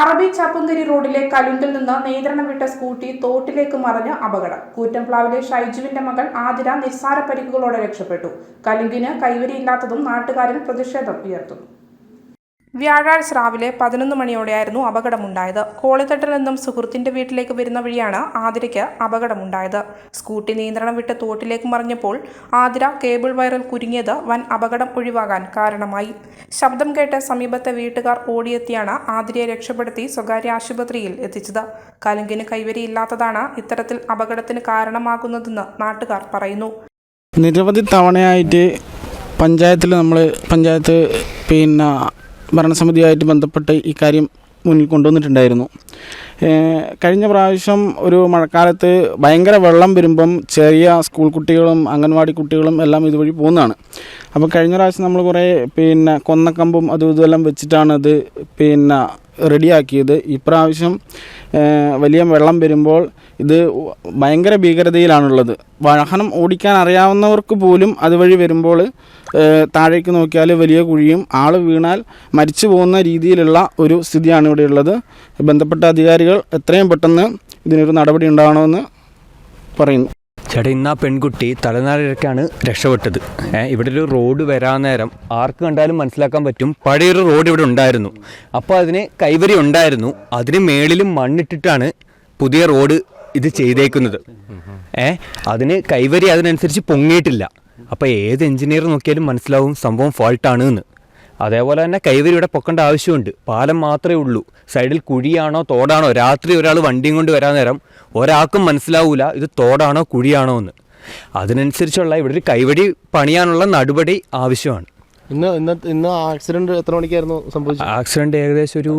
അറബി ചാപ്പുങ്കരി റോഡിലെ കലുണ്ടിൽ നിന്ന് നിയന്ത്രണം വിട്ട സ്കൂട്ടി തോട്ടിലേക്ക് മറിഞ്ഞ് അപകടം. കൂറ്റംപ്ലാവിലെ ഷൈജുവിന്റെ മകൾ ആതിര നിസ്സാര പരിക്കുകളോടെ രക്ഷപ്പെട്ടു. കലുങ്കിന് കൈവരിയില്ലാത്തതും നാട്ടുകാരിൽ പ്രതിഷേധം ഉയർത്തുന്നു. വ്യാഴാഴ്ച രാവിലെ പതിനൊന്ന് മണിയോടെയായിരുന്നു അപകടമുണ്ടായത്. കോളിത്തട്ടിൽ നിന്നും സുഹൃത്തിന്റെ വീട്ടിലേക്ക് വരുന്ന വഴിയാണ് ആതിരയ്ക്ക് അപകടമുണ്ടായത്. സ്കൂട്ടി നിയന്ത്രണം വിട്ട് തോട്ടിലേക്ക് മറിഞ്ഞപ്പോൾ ആതിര കേബിൾ വയറിൽ കുരുങ്ങിയത് വൻ അപകടം ഒഴിവാകാൻ കാരണമായി. ശബ്ദം കേട്ട് സമീപത്തെ വീട്ടുകാർ ഓടിയെത്തിയാണ് ആതിരയെ രക്ഷപ്പെടുത്തി സ്വകാര്യ ആശുപത്രിയിൽ എത്തിച്ചത്. കലുങ്കിന് കൈവരിയില്ലാത്തതാണ് ഇത്തരത്തിൽ അപകടത്തിന് കാരണമാകുന്നതെന്ന് നാട്ടുകാർ പറയുന്നു. നിരവധി തവണയായിട്ട് പഞ്ചായത്തിൽ നമ്മൾ പഞ്ചായത്ത് പിന്നെ ഭരണസമിതിയായിട്ട് ബന്ധപ്പെട്ട് ഇക്കാര്യം കാര്യം മുന്നിൽ കൊണ്ടുവന്നിട്ടുണ്ടായിരുന്നു. കഴിഞ്ഞ പ്രാവശ്യം ഒരു മഴക്കാലത്ത് ഭയങ്കര വെള്ളം വരുമ്പം ചെറിയ സ്കൂൾ കുട്ടികളും അംഗൻവാടി കുട്ടികളും എല്ലാം ഇതുവഴി പോകുന്നതാണ് അപ്പോൾ കഴിഞ്ഞ പ്രാവശ്യം നമ്മൾ കുറേ പിന്നെ കൊന്നക്കമ്പും അതും ഇതുമെല്ലാം വെച്ചിട്ടാണ് അത് പിന്നെ റെഡിയാക്കിയത്. ഇപ്രാവശ്യം വലിയ വെള്ളം വരുമ്പോൾ ഇത് ഭയങ്കര ഭീകരതയിലാണുള്ളത്. വാഹനം ഓടിക്കാൻ അറിയാവുന്നവർക്ക് പോലും അതുവഴി വരുമ്പോൾ താഴേക്ക് നോക്കിയാൽ വലിയ കുഴിയും ആൾ വീണാൽ മരിച്ചു പോകുന്ന രീതിയിലുള്ള ഒരു സ്ഥിതിയാണ് ഇവിടെ ഉള്ളത് ബന്ധപ്പെട്ട അധികാരികൾ എത്രയും പെട്ടെന്ന് ഇതിനൊരു നടപടി ഉണ്ടാകണമെന്ന് പറയുന്നു. ചേട്ടാ ഇന്ന് ആ പെൺകുട്ടി തലനാരിഴക്കാണ് രക്ഷപ്പെട്ടത്. ഇവിടെ ഒരു റോഡ് വരാൻ നേരം ആർക്ക് കണ്ടാലും മനസ്സിലാക്കാൻ പറ്റും. പഴയൊരു റോഡ് ഇവിടെ ഉണ്ടായിരുന്നു. അപ്പോൾ അതിന് കൈവരി ഉണ്ടായിരുന്നു. അതിന് മേളിലും മണ്ണിട്ടിട്ടാണ് പുതിയ റോഡ് ഇത് ചെയ്തേക്കുന്നത്. ഏ? അതിന് കൈവരി അതിനനുസരിച്ച് പൊങ്ങിയിട്ടില്ല. അപ്പോൾ ഏത് എഞ്ചിനീയർ നോക്കിയാലും മനസ്സിലാവും സംഭവം ഫോൾട്ടാണ് എന്ന് അതേപോലെ തന്നെ കൈവരി ഇവിടെ പൊക്കേണ്ട ആവശ്യമുണ്ട്. പാലം മാത്രമേ ഉള്ളൂ. സൈഡിൽ കുഴിയാണോ തോടാണോ? രാത്രി ഒരാൾ വണ്ടിയും കൊണ്ട് വരാൻ നേരം ഒരാൾക്കും മനസ്സിലാവൂല ഇത് തോടാണോ കുഴിയാണോ എന്ന്. അതിനനുസരിച്ചുള്ള ഇവിടെ ഒരു കൈവടി പണിയാനുള്ള നടപടി ആവശ്യമാണ്. ഇന്ന് ഇന്ന് ഇന്ന് ആക്സിഡന്റ് എത്ര മണിക്കായിരുന്നു സംഭവിച്ചത്? ആക്സിഡന്റ് ഏകദേശം ഒരു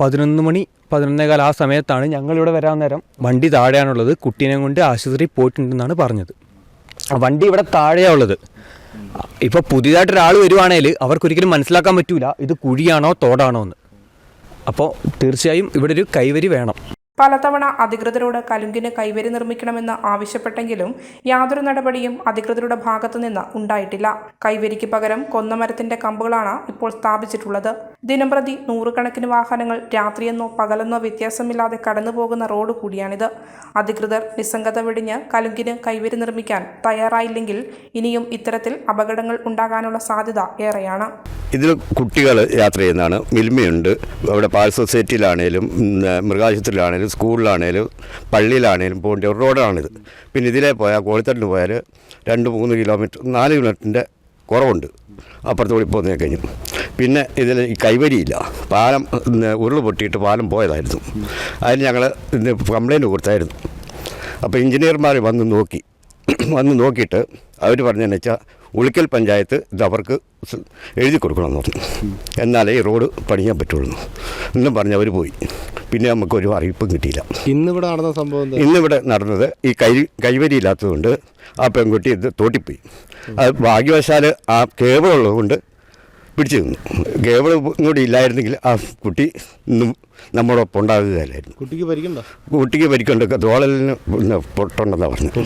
പതിനൊന്ന് മണി പതിനൊന്നേകാൽ ആ സമയത്താണ് ഞങ്ങൾ ഇവിടെ വരാൻ നേരം വണ്ടി താഴെയാണുള്ളത്. കുട്ടീനെ കൊണ്ട് ആശുപത്രി പോയിട്ടുണ്ടെന്നാണ് പറഞ്ഞത്. വണ്ടി ഇവിടെ താഴെയാണുള്ളത് ഇപ്പോൾ പുതിയതായിട്ട് ഒരാൾ വരുവാണേൽ അവർക്കൊരിക്കലും മനസ്സിലാക്കാൻ പറ്റൂല. ഇത് കുഴിയാണോ തോടാണോ എന്ന്. അപ്പോൾ തീർച്ചയായും ഇവിടെ ഒരു കൈവരി വേണം. പലതവണ അധികൃതരോട് കലുങ്കിന് കൈവരി നിർമ്മിക്കണമെന്ന് ആവശ്യപ്പെട്ടെങ്കിലും യാതൊരു നടപടിയും അധികൃതരുടെ ഭാഗത്തുനിന്ന് ഉണ്ടായിട്ടില്ല. കൈവരിക്ക് പകരം കൊന്നമരത്തിന്റെ കമ്പുകളാണ് ഇപ്പോൾ സ്ഥാപിച്ചിട്ടുള്ളത്. ദിനംപ്രതി നൂറുകണക്കിന് വാഹനങ്ങൾ രാത്രിയെന്നോ പകലെന്നോ വ്യത്യാസമില്ലാതെ കടന്നുപോകുന്ന റോഡ് കൂടിയാണിത്. അധികൃതർ നിസ്സംഗത വെടിഞ്ഞ് കലുങ്കിന് കൈവരി നിർമ്മിക്കാൻ തയ്യാറായില്ലെങ്കിൽ ഇനിയും ഇത്തരത്തിൽ അപകടങ്ങൾ ഉണ്ടാകാനുള്ള സാധ്യത ഏറെയാണ്. ഇതിൽ കുട്ടികൾ യാത്ര ചെയ്യുന്നതാണ്. മിൽമയുണ്ട്. അവിടെ പാൽ സൊസൈറ്റിയിലാണേലും മൃഗാശുപത്രിയിലാണേലും സ്കൂളിലാണേലും പള്ളിയിലാണേലും പോകേണ്ട ഒരു റോഡാണിത്. പിന്നെ ഇതിലേ പോയാൽ കോളിത്തട്ടിന് പോയാൽ രണ്ട് മൂന്ന് കിലോമീറ്റർ നാല് കിലോമീറ്ററിന്റെ കുറവുണ്ട്. അപ്പുറത്ത് കൂടി പോകുന്നതിനെ കഴിഞ്ഞു. പിന്നെ ഇതിൽ കൈവരിയില്ല. പാലം ഉരുൾ ഉരുൾ പൊട്ടിയിട്ട് പാലം പോയതായിരുന്നു. അതിന് ഞങ്ങൾ ഇന്ന് കംപ്ലയിന്റ് കൊടുത്തായിരുന്നു. അപ്പോൾ എഞ്ചിനീയർമാർ വന്ന് നോക്കി. വന്ന് നോക്കിയിട്ട് അവർ പറഞ്ഞതെന്ന് വെച്ചാൽ ഉളിക്കൽ പഞ്ചായത്ത് ഇത് അവർക്ക് എഴുതി കൊടുക്കണമെന്ന് പറഞ്ഞു. എന്നാലേ ഈ റോഡ് പണിയാൻ പറ്റുള്ളൂ. എന്നും പറഞ്ഞ് അവർ പോയി. പിന്നെ നമുക്കൊരു അറിയിപ്പും കിട്ടിയില്ല. ഇന്നിവിടെ നടന്ന സംഭവം ഇന്നിവിടെ നടന്നത് ഈ കൈ കൈവരിയില്ലാത്തതുകൊണ്ട് ആ പെൺകുട്ടി ഇത് തോട്ടിപ്പോയി. അത് ഭാഗ്യവശാൽ ആ കേബിൾ ഉള്ളതുകൊണ്ട് പിടിച്ചു നിന്നു. കേബിൾ ഇങ്ങോട്ട് ഇല്ലായിരുന്നെങ്കിൽ ആ കുട്ടി ഇന്നും നമ്മളൊപ്പം ഉണ്ടാകുകയല്ലായിരുന്നു കുട്ടിക്ക് പരിക്കണ്ട? കുട്ടിക്ക് പരിക്കുണ്ട്. തോളലിന് പൊട്ടുണ്ടെന്നാണ് പറഞ്ഞത്.